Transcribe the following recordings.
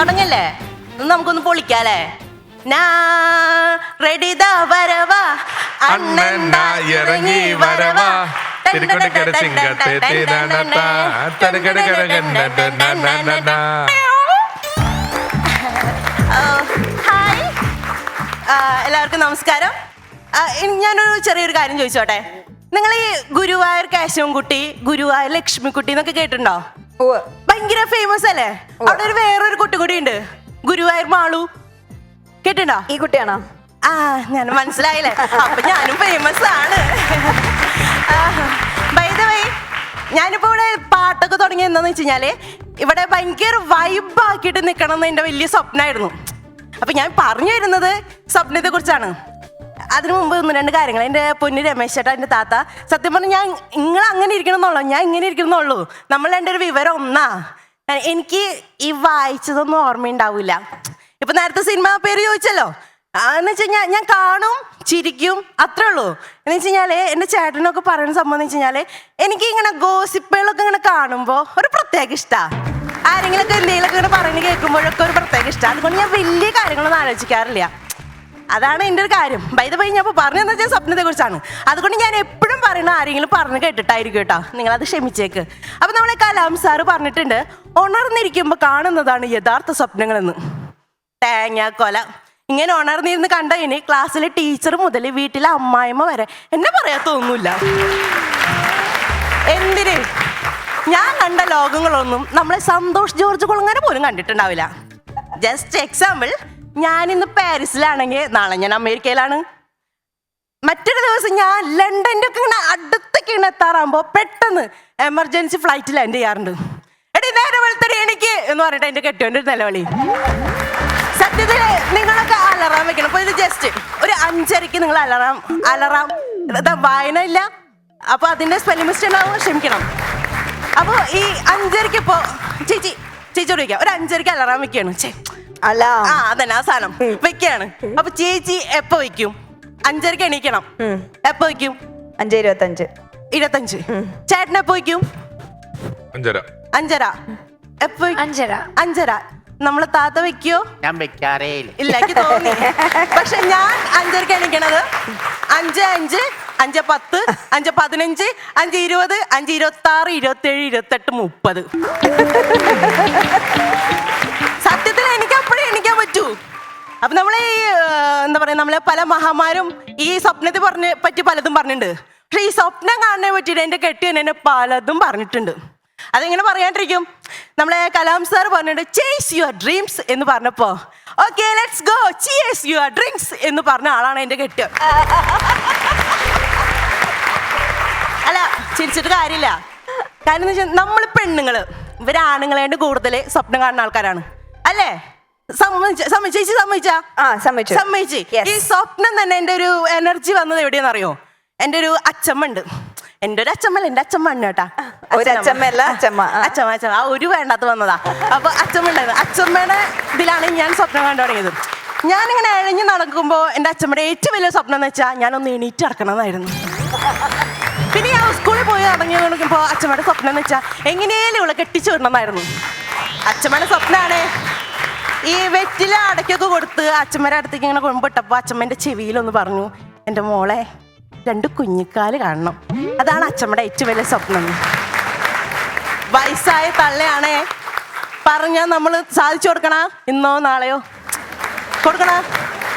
തുടങ്ങല്ലേ ഇന്ന് നമുക്കൊന്ന് പൊളിക്കാലേ നാ റെഡി ദാ വരവാ അണ്ണണ്ടാ ഇറങ്ങി വരവാ എല്ലാവർക്കും നമസ്കാരം ഞാനൊരു ചെറിയൊരു കാര്യം ചോദിച്ചോട്ടെ നിങ്ങൾ ഈ ഗുരുവായൂർ കേശവൻകുട്ടി ഗുരുവായൂർ ലക്ഷ്മിക്കുട്ടി എന്നൊക്കെ കേട്ടിട്ടുണ്ടോ. ഭയങ്കര ഫേമസ് അല്ലേ? അവിടെ ഒരു വേറൊരു കുട്ടി കൂടി ഉണ്ട് ഗുരുവായൂർ മാളു. കേട്ടോ ഈ കുട്ടിയാണോ? ആ ഞാൻ മനസ്സിലായില്ലേ? അപ്പൊ ഞാനും ഫേമസ് ആണ്. ബൈ ദ വൈ ഞാനിപ്പോ ഇവിടെ പാട്ടൊക്കെ തുടങ്ങി എന്താന്ന് വെച്ച് കഴിഞ്ഞാൽ ഇവിടെ ഭയങ്കര വൈബ് ആക്കിയിട്ട് നിക്കണം എന്ന് എന്റെ വലിയ സ്വപ്നമായിരുന്നു അപ്പൊ ഞാൻ പറഞ്ഞു വരുന്നത് സ്വപ്നത്തെ കുറിച്ചാണ്. അതിനു മുമ്പ് ഒന്ന് രണ്ട് കാര്യങ്ങൾ. എന്റെ പൊന്നു രമേശ് ചേട്ടാ എന്റെ താത്ത സത്യം പറഞ്ഞാൽ ഞാൻ നിങ്ങൾ അങ്ങനെ ഇരിക്കണമെന്നുള്ളൂ ഞാൻ ഇങ്ങനെ ഇരിക്കണമെന്നുള്ളൂ നമ്മൾ രണ്ടൊരു ഒരു വിവരം ഒന്നാ. എനിക്ക് ഈ വായിച്ചതൊന്നും ഓർമ്മയുണ്ടാവില്ല ഇപ്പൊ നേരത്തെ സിനിമ പേര് ചോദിച്ചല്ലോ. എന്ന് വെച്ച് കഴിഞ്ഞാൽ ഞാൻ കാണും ചിരിക്കും അത്രേ ഉള്ളൂ. എന്ന് വെച്ച് കഴിഞ്ഞാൽ എന്റെ ചേട്ടനൊക്കെ പറയുന്ന സംഭവം എന്ന് വെച്ച് എനിക്ക് ഇങ്ങനെ ഗോസിപ്പുകളൊക്കെ ഇങ്ങനെ കാണുമ്പോൾ ഒരു പ്രത്യേക ഇഷ്ടാ. ആരെങ്കിലൊക്കെ എന്തെങ്കിലുമൊക്കെ ഇങ്ങനെ പറയുന്നത് കേൾക്കുമ്പോഴൊക്കെ ഒരു പ്രത്യേക ഇഷ്ടമാണ് അതുകൊണ്ട് ഞാൻ വലിയ കാര്യങ്ങളൊന്നും ആലോചിക്കാറില്ല. അതാണ് എന്റെ ഒരു കാര്യം. ബൈ ഞാൻ ഇപ്പോൾ പറഞ്ഞതെന്ന് വെച്ചാൽ സ്വപ്നത്തെ കുറിച്ചാണ്. അതുകൊണ്ട് ഞാൻ എപ്പോഴും പറയുന്ന ആരെങ്കിലും പറഞ്ഞ് കേട്ടിട്ടായിരിക്കും കേട്ടോ. നിങ്ങളത് ക്ഷമിച്ചേക്ക്. അപ്പം നമ്മളെ കലാം സാറ് പറഞ്ഞിട്ടുണ്ട് ഉണർന്നിരിക്കുമ്പോൾ കാണുന്നതാണ് യഥാർത്ഥ സ്വപ്നങ്ങളെന്ന്. തേങ്ങ കൊല. ഇങ്ങനെ ഉണർന്നിരുന്ന് കണ്ട ഇനി? ക്ലാസ്സിലെ ടീച്ചർ മുതൽ വീട്ടിലെ അമ്മായിമ്മ വരെ. എന്നെ പറയാത്തൊന്നുമില്ല എന്തിന്? ഞാൻ കണ്ട ലോകങ്ങളൊന്നും നമ്മളെ സന്തോഷ് ജോർജ് കുളങ്ങര പോലും കണ്ടിട്ടുണ്ടാവില്ല. ജസ്റ്റ് എക്സാമ്പിൾ ഞാൻ ഇന്ന് പാരീസിലാണെങ്കിൽ നാളെ ഞാൻ അമേരിക്കയിലാണ്. മറ്റൊരു ദിവസം ഞാൻ ലണ്ടന്റെ ഒക്കെ ഇങ്ങനെ അടുത്തൊക്കെ ഇങ്ങനെ എത്താറാകുമ്പോൾ പെട്ടെന്ന് എമർജൻസി ഫ്ലൈറ്റ് ലാൻഡ് ചെയ്യാറുണ്ട്. എടി നേരെ വെളുത്തടി എനിക്ക് എന്ന് പറഞ്ഞിട്ട് എന്റെ കെട്ടിയോന്റെ ഒരു നിലവിളി. സത്യത്തിൽ നിങ്ങളൊക്കെ അലറാം വെക്കണം. അപ്പോൾ ഇത് ജസ്റ്റ് ഒരു അഞ്ചരയ്ക്ക് നിങ്ങൾ അലറാം അലറാം. വായന ഇല്ല അപ്പോൾ അതിന്റെ സ്പെല്ലിംഗ് മിസ്റ്റേക്ക് ഉണ്ടാവും ക്ഷമിക്കണം. അപ്പോൾ ഈ അഞ്ചരയ്ക്ക് ഇപ്പോൾ ചേച്ചി ചേച്ചി ഒരു അഞ്ചരയ്ക്ക് അലറാം വെക്കുകയാണ്. ചേ ആ അതന്നെ ആ സാധനം. വെക്കാണ്. അപ്പൊ ചേച്ചി എപ്പോ വെക്കും? അഞ്ചരക്ക് എണീക്കണം. എപ്പോ വെക്കും? അഞ്ച് ഇരുപത്തഞ്ച്. ഇരുപത്തഞ്ച്. ചേട്ടൻ എപ്പോ വെക്കും? അഞ്ചര. അഞ്ചര. എപ്പോ അഞ്ചര. അഞ്ചര. നമ്മളെ താത്ത വെക്കോ ഞാൻ വെക്കാറേ ഇല്ല. ഇല്ല എനിക്ക് തോന്നി. പക്ഷെ ഞാൻ അഞ്ചരക്ക് എണീക്കണത്. അഞ്ച് അഞ്ച് അഞ്ച് പത്ത് അഞ്ച് പതിനഞ്ച് അഞ്ച് ഇരുപത് അഞ്ച് ഇരുപത്തി ആറ് ഇരുപത്തി ഏഴ് ഇരുപത്തെട്ട് മുപ്പത്. ഏർ, നമ്മളെ പല മഹാമാരും ഈ സ്വപ്നത്തെ പറഞ്ഞ് പറ്റി പലതും പറഞ്ഞിട്ടുണ്ട്. പക്ഷെ ഈ സ്വപ്നം കാണുന്ന പറ്റിയിട്ട് എന്റെ കെട്ടിയൻ എന്നെ പലതും പറഞ്ഞിട്ടുണ്ട്. അതെങ്ങനെ പറയാണ്ടിരിക്കും? നമ്മളെ കലാം സാർ പറഞ്ഞിട്ടുണ്ട് ചേസ് യുവർ ഡ്രീംസ് എന്ന് പറഞ്ഞപ്പോ okay let's go chase your drinks എന്ന് പറഞ്ഞ ആളാണ് എന്റെ കെട്ടിയൻ അല്ല ചിരിച്ചിട്ട് കാര്യമില്ല. കാര്യം എന്ന് വെച്ചാൽ നമ്മൾ പെണ്ണുങ്ങൾ ഇവരാണുങ്ങളെ കൂടുതൽ സ്വപ്നം കാണുന്ന ആൾക്കാരാണ്. അല്ലേ? സമ്മതിച്ച ചേച്ചി സമ്മതിച്ച ആ സമ്മതിച്ചു. ഈ സ്വപ്നം തന്നെ എന്റെ ഒരു എനർജി വന്നത് എവിടെയെന്ന് അറിയോ എന്റെ ഒരു അച്ചമ്മ ഉണ്ട് എന്റെ ഒരു അച്ചമ്മല്ല എന്റെ അച്ചമ്മ ഉണ്ട് കേട്ടാ ഒരു അച്ചമ്മയല്ല, അച്ചമ്മ. അച്ചമ്മ അച്ചമ്മ. ആ ഒരു വേണ്ടാത്ത വന്നതാ. അപ്പൊ അച്ചമ്മ ഉണ്ടായിരുന്നു അച്ചമ്മയുടെ ഇതിലാണ് ഞാൻ സ്വപ്നം കണ്ടു തുടങ്ങിയത്. ഞാനിങ്ങനെ അഴിഞ്ഞു നടക്കുമ്പോൾ എന്റെ അച്ചമ്മയുടെ ഏറ്റവും വലിയ സ്വപ്നം എന്ന് വെച്ചാൽ ഞാനൊന്ന് എണീറ്റ് നടക്കണമെന്നായിരുന്നു. പിന്നെ ഞാൻ സ്കൂളിൽ പോയി നടങ്ങി നോക്കുമ്പോൾ അച്ഛമ്മയുടെ സ്വപ്നം എന്ന് വെച്ചാൽ എങ്ങനെയും ഇവളെ കെട്ടിച്ചു വിടണമെന്നായിരുന്നു. അച്ഛമ്മയുടെ സ്വപ്നമാണ് ഈ വെറ്റില അടയ്ക്കൊക്കെ കൊടുത്ത് അച്ഛമ്മയുടെ അടുത്തേക്ക് ഇങ്ങനെ കൊണ്ടുപോട്ടപ്പോൾ അച്ഛമ്മേന്റെ ചെവിയിലൊന്ന് പറഞ്ഞു എന്റെ മോളെ രണ്ട് കുഞ്ഞിക്കാൽ കാണണം. അതാണ് അച്ഛമ്മയുടെ ഏറ്റവും വലിയ സ്വപ്നം. വയസ്സായ തള്ളയാണേ. പറഞ്ഞാൽ നമ്മൾ സാധിച്ചു കൊടുക്കണ? ഇന്നോ നാളെയോ? കൊടുക്കണ?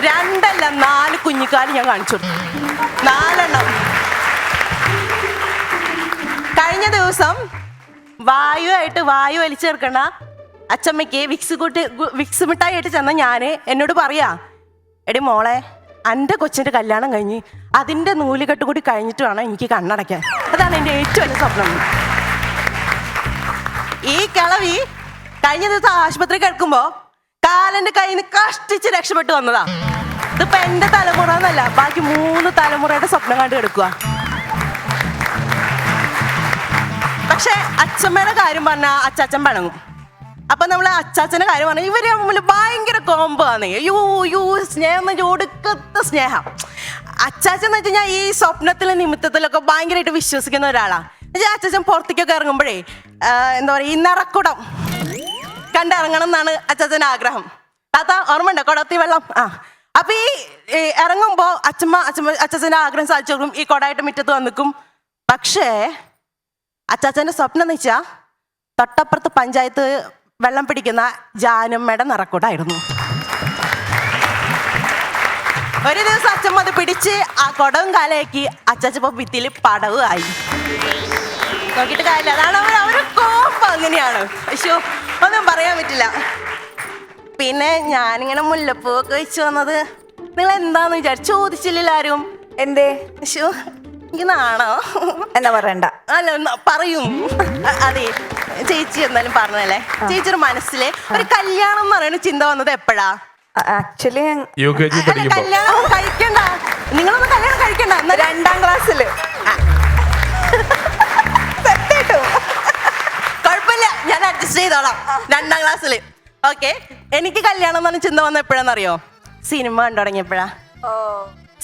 രണ്ടല്ല നാല് കുഞ്ഞിക്കാൽ ഞാൻ കാണിച്ചു കൊടുത്തു. നാലെണ്ണം. കഴിഞ്ഞ ദിവസം വായുവായിട്ട് വായു വലിച്ചെടുക്കണ അച്ചമ്മയ്ക്ക് വിക്സ് കൂട്ടി വിക്സ് മിഠായി ആയിട്ട് ചെന്ന ഞാൻ എന്നോട് പറയാ എടി മോളെ എന്റെ കൊച്ചിന്റെ കല്യാണം കഴിഞ്ഞ് അതിന്റെ നൂലുകെട്ട് കൂടി കഴിഞ്ഞിട്ട് വേണം എനിക്ക് കണ്ണടയ്ക്കാൻ. അതാണ് എന്റെ ഏറ്റവും വലിയ സ്വപ്നം. ഈ കിളവി കഴിഞ്ഞ ദിവസം ആശുപത്രി കേൾക്കുമ്പോ കാലന്റെ കയ്യിൽ നിന്ന് കഷ്ടിച്ച് രക്ഷപ്പെട്ടു വന്നതാ. ഇതിപ്പോ എന്റെ തലമുറ എന്നല്ല ബാക്കി മൂന്ന് തലമുറയുടെ സ്വപ്നം കണ്ടു കിടക്കുക പക്ഷെ അച്ഛമ്മയുടെ കാര്യം പറഞ്ഞാൽ അച്ചാച്ചൻ പിണങ്ങും. അപ്പൊ നമ്മൾ അച്ചാച്ചന്റെ കാര്യം പറഞ്ഞു. ഇവർ തമ്മിൽ ഭയങ്കര കോമ്പാണ് ആണ്. യൂ യൂ സ്നേഹം ഒടുക്കത്തെ സ്നേഹം. അച്ചാച്ചൻ എന്ന് വെച്ചാൽ ഈ സ്വപ്നത്തിലെ നിമിത്തത്തിലൊക്കെ ഭയങ്കരമായിട്ട് വിശ്വസിക്കുന്ന ഒരാളാണ് അച്ചാച്ചൻ പുറത്തേക്കൊക്കെ ഇറങ്ങുമ്പോഴേ എന്താ പറയുക ഈ നിറക്കുടം കണ്ടിറങ്ങണം എന്നാണ് അച്ചാച്ചന്റെ ആഗ്രഹം. താത്ത ഓർമ്മയുണ്ടോ? കൊടത്തി വെള്ളം. ആ. അപ്പൊ ഈ ഇറങ്ങുമ്പോ അച്ഛമ്മ അച്ഛമ്മ അച്ചാച്ചന്റെ ആഗ്രഹം സാധിച്ചു ഈ കൊടായിട്ട് മുറ്റത്ത് വന്നിക്കും പക്ഷേ അച്ചാച്ചന്റെ സ്വപ്നം എന്ന് വെച്ചാൽ തൊട്ടപ്പുറത്ത് പഞ്ചായത്ത് വെള്ളം പിടിക്കുന്ന ജാനമ്മയുടെ നിറക്കൂടായിരുന്നു ഒരു ദിവസം അച്ഛമ്മ അത് പിടിച്ച് ആ കുടവും കാലയാക്കി അച്ചാച്ചപ്പോ ഭിത്തിയിൽ പടവ് ആയി നോക്കിയിട്ട് കാര്യമില്ല. അതാണ് അവർ അവർ കോപ്പം അങ്ങനെയാണ്. പക്ഷോ ഒന്നും പറയാൻ പറ്റില്ല. പിന്നെ ഞാനിങ്ങനെ മുല്ലപ്പൂവൊക്കെ വെച്ച് വന്നത്. നിങ്ങൾ എന്താന്ന് വിചാരിച്ചു ചോദിച്ചില്ലല്ലോ ആരും? എന്തേ? പക്ഷോ എനിക്ക് നാണോ? എന്നാ പറയണ്ട. അല്ല പറയും. അതെ. ചേച്ചി എന്തായാലും പറഞ്ഞല്ലേ ചേച്ചിയുടെ മനസ്സിലെ ഒരു കല്യാണം എന്ന് പറയുന്ന ചിന്ത വന്നത് എപ്പോഴാ? ആക്ച്വലി യു കെ ജി അല്ല പഠിക്കുമ്പോ. കല്യാണം കഴിക്കണ്ട. നിങ്ങളൊന്നും കല്യാണം കഴിക്കണ്ട. എന്നാ രണ്ടാം ക്ലാസ്സിൽ കുഴപ്പമില്ല. ഞാൻ അഡ്ജസ്റ്റ് ചെയ്തോളാം. രണ്ടാം ക്ലാസ്സിൽ. ഓക്കെ എനിക്ക് കല്യാണം എന്ന് പറഞ്ഞ ചിന്ത വന്ന എപ്പോഴാന്നറിയോ? സിനിമ കണ്ടു തുടങ്ങിയപ്പോഴാ.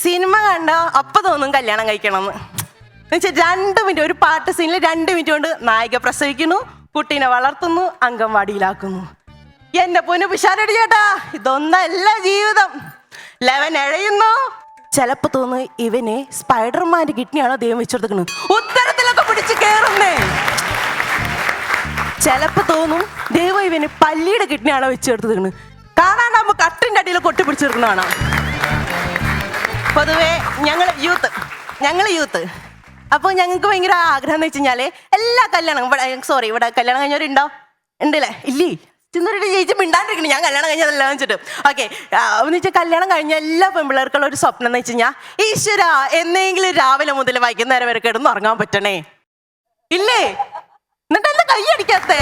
സിനിമ കണ്ട അപ്പൊ തോന്നും കല്യാണം കഴിക്കണം എന്ന് വെച്ചാൽ രണ്ട് മിനിറ്റ് ഒരു പാട്ട് സീനിൽ രണ്ട് മിനിറ്റ് കൊണ്ട് നായിക പ്രസവിക്കുന്നു. കുട്ടീനെ വളർത്തുന്നു അംഗൻവാടിയിലാക്കുന്നു. എന്റെ പൊന്നു പിഷാരടി ചേട്ടാ ഇതൊന്നല്ല ജീവിതം. ലെവൻ എഴയുന്നു. ചിലപ്പോ തോന്നുന്നു ഇവന് സ്പൈഡർമാന്റെ കിഡ്നിയാണോ ദൈവം വെച്ചെടുക്കുന്നത്. ഉത്തരത്തിലൊക്കെ പിടിച്ച് കേറുന്നേ. ചിലപ്പോ തോന്നും ദൈവം ഇവന് പല്ലിയുടെ കിഡ്നിയാണോ വെച്ചെടുത്തത് കാണാണ്ടാകുമ്പോ കട്ടിന്റെ അടിയിൽ കൊട്ടി തീർക്കുന്നതാണ് പൊതുവെ ഞങ്ങൾ യൂത്ത് ഞങ്ങൾ യൂത്ത് അപ്പോൾ ഞങ്ങൾക്ക് ഭയങ്കര ആഗ്രഹം എന്ന് വെച്ച് എല്ലാ കല്യാണം ഇവിടെ സോറി ഇവിടെ കല്യാണം കഴിഞ്ഞവരുണ്ടോ? ഉണ്ടല്ലേ? ഇല്ലേ? ചെന്നൊരു ചേച്ചി മിണ്ടാണ്ടിരിക്കണം ഞാൻ കല്യാണം കഴിഞ്ഞതല്ല വെച്ചിട്ട്. ഓക്കെ എന്ന് വെച്ചാൽ കല്യാണം കഴിഞ്ഞ എല്ലാ പെൺപിള്ളേർക്കുള്ള ഒരു സ്വപ്നം എന്ന് വെച്ച് കഴിഞ്ഞാൽ ഈശ്വര എന്നെങ്കിലും രാവിലെ മുതൽ വൈകുന്നേരം വരെ കിടന്ന് ഉറങ്ങാൻ പറ്റണേ. ഇല്ലേ? എന്നിട്ട് എന്താ കൈ അടിക്കാത്തേ?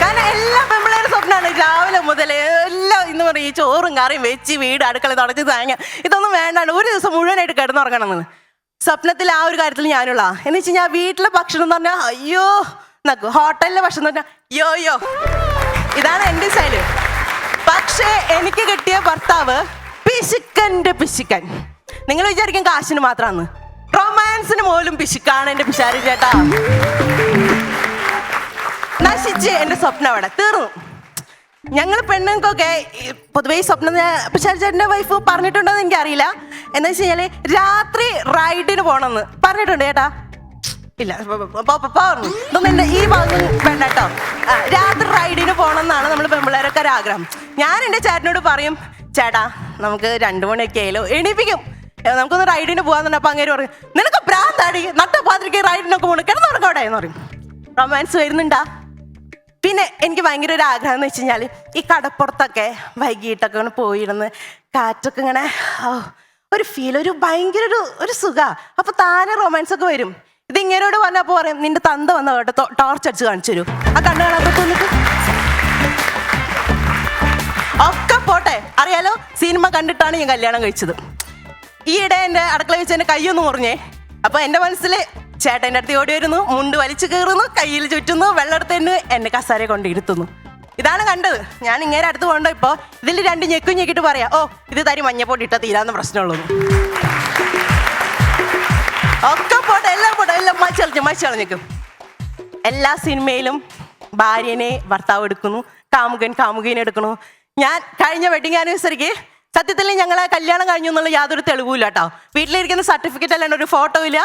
കാരണം എല്ലാ പെൺപിള്ളേരും സ്വപ്നമാണ് രാവിലെ മുതൽ എല്ലാം ഇന്ന് പറയും ഈ ചോറും കറിയും വെച്ച് വീട് അടുക്കള തുടച്ച് താങ്ങ. ഇതൊന്നും വേണ്ടാണ് ഒരു ദിവസം മുഴുവനായിട്ട് കിടന്നുറങ്ങണം എന്ന്. സ്വപ്നത്തിൽ ആ ഒരു കാര്യത്തിൽ ഞാനുള്ള എന്ന് വെച്ച് കഴിഞ്ഞാൽ വീട്ടിലെ ഭക്ഷണം എന്ന് പറഞ്ഞാൽ അയ്യോ നക്കു ഹോട്ടലിലെ ഭക്ഷണം എന്ന് പറഞ്ഞാൽ യോ യോ ഇതാണ് എന്റെ സ്റ്റൈൽ. പക്ഷേ എനിക്ക് കിട്ടിയ ഭർത്താവ് പിശുക്കന്റെ പിശുക്കൻ. നിങ്ങൾ വിചാരിക്കും കാശിന് മാത്രമാണ് റൊമാൻസിന് പോലും പിശുക്കാണ് എന്റെ പിശാരി ചേട്ടാ. നശിച്ച് എന്റെ സ്വപ്നം അവിടെ തീർന്നു. ഞങ്ങൾ പെണ്ണുങ്ങൾക്കൊക്കെ പൊതുവേ സ്വപ്നം ചേട്ടന്റെ വൈഫ് പറഞ്ഞിട്ടുണ്ടോ എന്ന് എനിക്കറിയില്ല. എന്താ വെച്ച് കഴിഞ്ഞാൽ രാത്രി റൈഡിന് പോണെന്ന്. പറഞ്ഞിട്ടുണ്ട് ചേട്ടാ. ഇല്ല പറഞ്ഞു ഇതൊന്നും ഈ ഭാഗം വേണ്ട കേട്ടോ. രാത്രി റൈഡിന് പോണെന്നാണ് നമ്മൾ പെൺപിള്ളേരൊക്കെ ഒരു ആഗ്രഹം. ഞാൻ എന്റെ ചേട്ടനോട് പറയും ചേട്ടാ നമുക്ക് രണ്ടു മണിയൊക്കെ ആയാലോ എണീപ്പിക്കും. നമുക്കൊന്ന് റൈഡിന് പോകാന്നുണ്ട് അപ്പൊ അങ്ങേര് പറയും നിനക്ക് ഭ്രാന്താടി നട്ട പാതിരിക്ക് റൈഡിനൊക്കെ പോകണം കിടന്നു നടക്കാം എന്ന് പറയും. റൊമാൻസ് വരുന്നുണ്ടാ? പിന്നെ എനിക്ക് ഭയങ്കര ഒരു ആഗ്രഹം എന്ന് വെച്ച് കഴിഞ്ഞാൽ ഈ കടപ്പുറത്തൊക്കെ വൈകിട്ടൊക്കെ ഇങ്ങനെ പോയിരുന്ന് കാറ്റൊക്കെ ഇങ്ങനെ ഒരു ഫീൽ ഒരു ഭയങ്കര ഒരു ഒരു സുഖ. അപ്പൊ താനെ റൊമാൻസ് ഒക്കെ വരും. ഇത് ഇങ്ങനോട് പറഞ്ഞപ്പോ പറയും നിന്റെ തന്ത വന്ന കേട്ടോ ടോർച്ച് അടിച്ച് കാണിച്ചു തരൂ. ആ കണ്ണു കാണാൻ വന്നിട്ട് ഒക്കെ പോട്ടെ. അറിയാലോ സിനിമ കണ്ടിട്ടാണ് ഞാൻ കല്യാണം കഴിച്ചത്. ഈയിടെ എന്റെ അടുക്കള വെച്ച് എന്റെ കൈയൊന്ന് മുറിഞ്ഞേ. അപ്പൊ എന്റെ മനസ്സിൽ ചേട്ടന്റെ അടുത്ത് ഓടി വരുന്നു മുണ്ട് വലിച്ചു കയറുന്നു കയ്യിൽ ചുറ്റുന്നു വെള്ളമെടുത്തന്നെ എന്നെ കസാര കൊണ്ട് ഇരുത്തുന്നു. ഇതാണ് കണ്ടത്. ഞാൻ ഇങ്ങനെ അടുത്ത് കൊണ്ടോ ഇപ്പോ ഇതിൽ രണ്ട് ഞെക്കും ഞെക്കിട്ട് പറയാം. ഓ ഇത് തരി മഞ്ഞപ്പൊടി ഇട്ട തീരാന്ന് പ്രശ്നമുള്ളത്. ഒക്കെ പോട്ടെ എല്ലാം പോട്ടെ എല്ലാം മച്ചളഞ്ഞു മച്ചളഞ്ഞേക്കും എല്ലാ സിനിമയിലും ഭാര്യനെ ഭർത്താവ് എടുക്കുന്നു കാമുകൻ കാമുകനെ എടുക്കുന്നു. ഞാൻ കഴിഞ്ഞ വെഡിങ് ആനിവേഴ്സറിക്ക് സത്യത്തിൽ ഞങ്ങളെ കല്യാണം കഴിഞ്ഞു എന്നുള്ള യാതൊരു തെളിവില്ല കേട്ടോ. വീട്ടിലിരിക്കുന്ന സർട്ടിഫിക്കറ്റ് അല്ലാണ്ട് ഒരു ഫോട്ടോ ഇല്ല.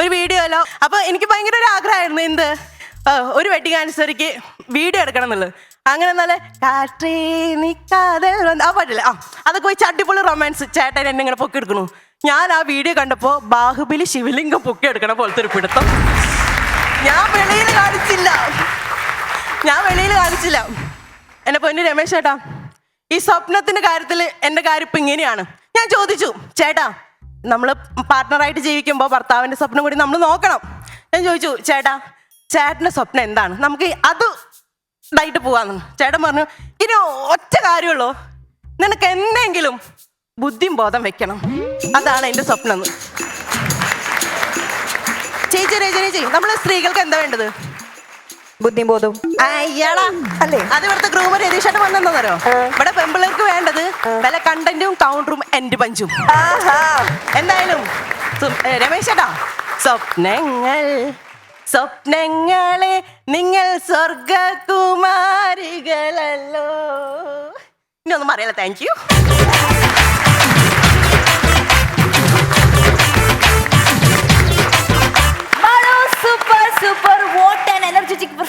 ഒരു വീഡിയോ അല്ല. അപ്പൊ എനിക്ക് ഭയങ്കര ഒരു ആഗ്രഹമായിരുന്നു എന്ത്? ഒരു വെഡിങ് ആനിവേഴ്സറിക്ക് വീഡിയോ എടുക്കണം എന്നുള്ളത്. അങ്ങനെ എന്നാലേ കാറ്റേ നിക്കാതെ ആ പാട്ടില്ല ആ അതൊക്കെ വെച്ച് അടിപൊളി റൊമാൻസ് ചേട്ടൻ എന്നെ ഇങ്ങനെ പൊക്കി എടുക്കണു ഞാൻ ആ വീഡിയോ കണ്ടപ്പോ ബാഹുബലി ശിവലിംഗം പൊക്കി എടുക്കണ പോലത്തെ ഒരു പിടുത്തം. ഞാൻ വെളിയിൽ കാണിച്ചില്ല. ഞാൻ വെളിയിൽ കാണിച്ചില്ല. എന്നെ പൊന്നു രമേശ് ചേട്ടാ ഈ സ്വപ്നത്തിന്റെ കാര്യത്തിൽ എന്റെ കാര്യം ഇപ്പൊ ഇങ്ങനെയാണ്. ഞാൻ ചോദിച്ചു ചേട്ടാ നമ്മൾ പാർട്ട്ണറായിട്ട് ജീവിക്കുമ്പോൾ ഭർത്താവിന്റെ സ്വപ്നം കൂടി നമ്മൾ നോക്കണം. ഞാൻ ചോദിച്ചു ചേട്ടാ ചേട്ടന്റെ സ്വപ്നം എന്താണ്? നമുക്ക് അത് ഇതായിട്ട് പോവാന്ന്. ചേട്ടൻ പറഞ്ഞു ഇനി ഒറ്റ കാര്യമുള്ളൂ. നിനക്ക് എന്തെങ്കിലും ബുദ്ധിയും ബോധം വെക്കണം. അതാണ് എന്റെ സ്വപ്നം. ചേച്ചി രചന ചെയ്യും നമ്മൾ സ്ത്രീകൾക്ക് എന്താ വേണ്ടത്? ബുദ്ധിയും ബോധവും അയ്യടാ അല്ലേ? അത് ഇവിടുത്തെ ഗ്രൂമർ രതീഷേട്ടൻ വന്നെന്നോ ഇവിടെ പെമ്പിള്ളേർക്ക് വേണ്ടത് നല്ല കണ്ടന്റും കൗണ്ടറും എൻഡ് പഞ്ചും. എന്തായാലും രമേശ് ചേട്ടാ സ്വപ്നങ്ങൾ സ്വപ്നങ്ങളെ നിങ്ങൾ സ്വർഗകുമാരികളല്ലോ ഇനി ഒന്നും പറയല്ല thank you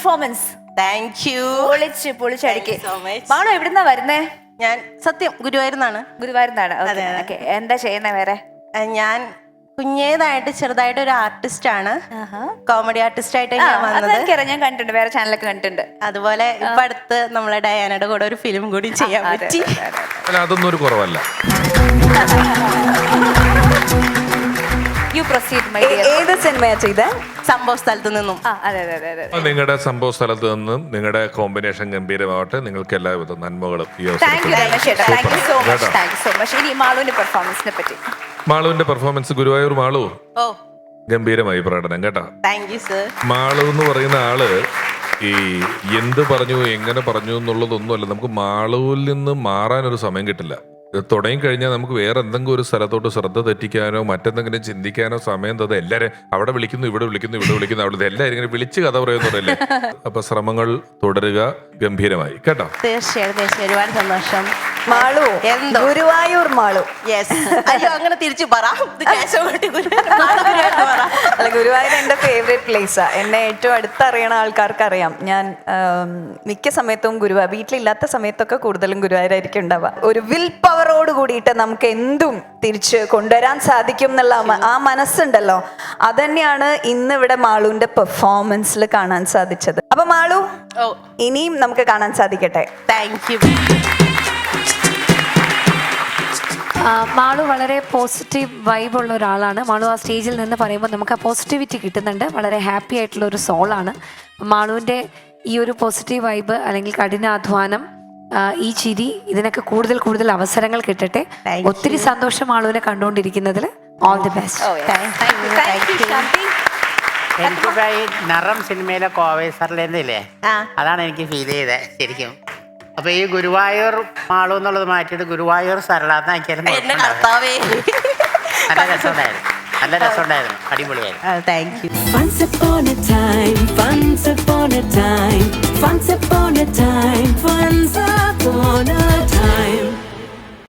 performance thank you പൊളിച്ച് പൊളിച്ചടിക്ക് മാണോ എവിടുന്നാ വരുന്നേ? ഞാൻ സത്യം ഗുരുവായൂർന്നാണ് ഗുരുവായൂർന്നാണ്. ഓക്കെ എന്താ ചെയ്യുന്നേ വേറെ? ഞാൻ കുഞ്ഞേതായിട്ട് ചെറുതായിട്ട് ഒരു ആർട്ടിസ്റ്റ് ആണ് കോമഡി ആർട്ടിസ്റ്റ് ആയിട്ട് ഞാൻ വന്നത്. ഞാൻ കണ്ടിട്ടുണ്ട്. വേറെ ചാനലൊക്കെ കണ്ടിട്ടുണ്ട്. അതുപോലെ ഇപ്പൊ അടുത്ത് നമ്മളെ ഡയാനയുടെ കൂടെ ഒരു ഫിലിം കൂടി ചെയ്യാൻ പറ്റി. അതൊന്നും ഒരു കുറവല്ല. യു പ്രൊസീഡ് മൈ ഡിയർ ഏത് സിനിമയാ ചെയ്ത? സംഭവ സ്ഥലത്ത് നിന്നും. ആ അതെ അതെ അതെ അതെ. നിങ്ങളുടെ സംഭവ സ്ഥലത്ത് നിന്നും നിങ്ങളുടെ കോമ്പിനേഷൻ ഗംഭീരമാവട്ടെ. നിങ്ങൾക്ക് എല്ലാവിധ നന്മകളും ഈ താങ്ക് യു അവസരത്തിൽ രമേശ് ചേട്ടാ. താങ്ക് യു സോ മച്ച് കേട്ടോ. താങ്ക് യു സോ മച്ച് ഇനി മാളുവിന്റെ പെർഫോമൻസിനെ പറ്റി. മാളുവിന്റെ പെർഫോമൻസ് ഗുരുവായൂർ മാളു. ഓ. ഗംഭീരമായി പ്രകടനം കേട്ടോ? താങ്ക് യു സർ മാളു എന്ന് പറയുന്ന ആൾ ഈ എന്ത് പറഞ്ഞു എങ്ങനെ പറഞ്ഞു എന്നുള്ളതൊന്നുമല്ല. നമുക്ക് മാളുവിൽ നിന്ന് മാറാൻ ഒരു സമയം കിട്ടില്ല. തുടങ്ങി കഴിഞ്ഞാൽ നമുക്ക് വേറെ എന്തെങ്കിലും ഒരു സ്ഥലത്തോട്ട് ശ്രദ്ധ തെറ്റിക്കാനോ മറ്റെന്തെങ്കിലും ചിന്തിക്കാനോ സമയം തന്നെ എല്ലാവരും അവിടെ വിളിക്കുന്നു ഇവിടെ വിളിക്കുന്നു ഇവിടെ വിളിക്കുന്നു അവിടെ എല്ലാവരും ഇങ്ങനെ വിളിച്ച് കഥ പറയുന്നവരല്ലേ അപ്പൊ ശ്രമങ്ങൾ തുടരുക ഗംഭീരമായി. കേട്ടോ? തീർച്ചയായും തീർച്ചയായും ഒരുപാട് സന്തോഷം. മാളു എന്തോ? ഗുരുവായൂർ മാളു. യെസ് അയ്യോ അങ്ങനെ തിരിച്ചു പറ കേശവൻകുട്ടി ഗുരുവായൂർ നാളെ ഗുരുവായൂർ പറ അല്ല ഗുരുവായൂർ എന്റെ ഫേവറേറ്റ് പ്ലേസാണ് എന്നെ ഏറ്റവും അടുത്തറിയണ ആൾക്കാർക്ക് അറിയാം ഞാൻ മിക്ക സമയത്തും ഗുരുവാ. വീട്ടിലില്ലാത്ത സമയത്തൊക്കെ കൂടുതലും ഗുരുവായൂരായിരിക്കും ഉണ്ടാവുക. ഒരു വിൽ പവറോട് കൂടിയിട്ട് നമുക്ക് എന്തും തിരിച്ച് കൊണ്ടുവരാൻ സാധിക്കും എന്നുള്ള ആ മനസ്സുണ്ടല്ലോ. അതന്നെയാണ് ഇന്ന് ഇവിടെ മാളുവിന്റെ പെർഫോമൻസിൽ കാണാൻ സാധിച്ചത്. അപ്പൊ മാളു ഇനിയും നമുക്ക് കാണാൻ സാധിക്കട്ടെ. താങ്ക് യു മാളു വളരെ പോസിറ്റീവ് വൈബ് ഉള്ള ഒരാളാണ്. മാളു ആ സ്റ്റേജിൽ നിന്ന് പറയുമ്പോൾ നമുക്ക് ആ പോസിറ്റിവിറ്റി കിട്ടുന്നുണ്ട്. വളരെ ഹാപ്പി ആയിട്ടുള്ള ഒരു സോളാണ് മാളുവിന്റെ ഈ ഒരു പോസിറ്റീവ് വൈബ് അല്ലെങ്കിൽ കഠിനാധ്വാനം ഈ ചിരി ഇതിനൊക്കെ കൂടുതൽ കൂടുതൽ അവസരങ്ങൾ കിട്ടട്ടെ. ഒത്തിരി സന്തോഷം മാളുവിനെ കണ്ടുകൊണ്ടിരിക്കുന്നതിൽ. ഓൾ ദി ബെസ്റ്റ് ഈ നിറം സിനിമയിലെ കോവേ സാറിലേന്നില്ലേ അതാണ് എനിക്ക് ഫീൽ ചെയ്തത് ശരിക്കും. അപ്പൊ ഈ ഗുരുവായൂർ മാളു എന്നുള്ളത് മാറ്റിയിട്ട് ഗുരുവായൂർ സരളാന്ന് ആക്കിയാലും എന്റെ. കർത്താവേ. നല്ല രസമുണ്ടായിരുന്നു. നല്ല രസമുണ്ടായിരുന്നു. അടിപൊളിയായിരുന്നു. Thank you Once upon a time, once upon a time, once upon a time, once